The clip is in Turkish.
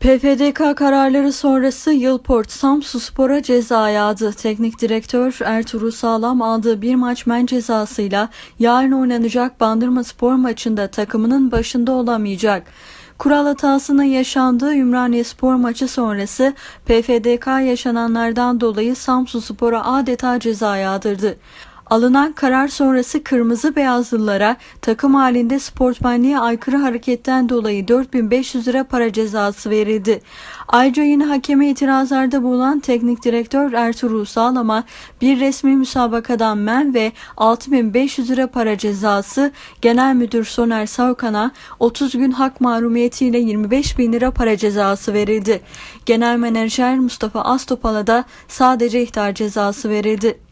PFDK kararları sonrası Yılport Samsunspor'a ceza yağdı. Teknik direktör Ertuğrul Sağlam aldığı bir maç men cezasıyla yarın oynanacak Bandırma Spor maçında takımının başında olamayacak. Kural hatasının yaşandığı Ümraniye Spor maçı sonrası PFDK yaşananlardan dolayı Samsunspor'a adeta ceza yağdırdı. Alınan karar sonrası kırmızı beyazlılara takım halinde sportmenliğe aykırı hareketten dolayı 4500 lira para cezası verildi. Ayrıca yine hakeme itirazlarda bulunan teknik direktör Ertuğrul Sağlam'a bir resmi müsabakadan men ve 6500 lira para cezası, genel müdür Soner Savkan'a 30 gün hak mahrumiyetiyle 25 bin lira para cezası verildi. Genel menajer Mustafa Astopal'a da sadece ihtar cezası verildi.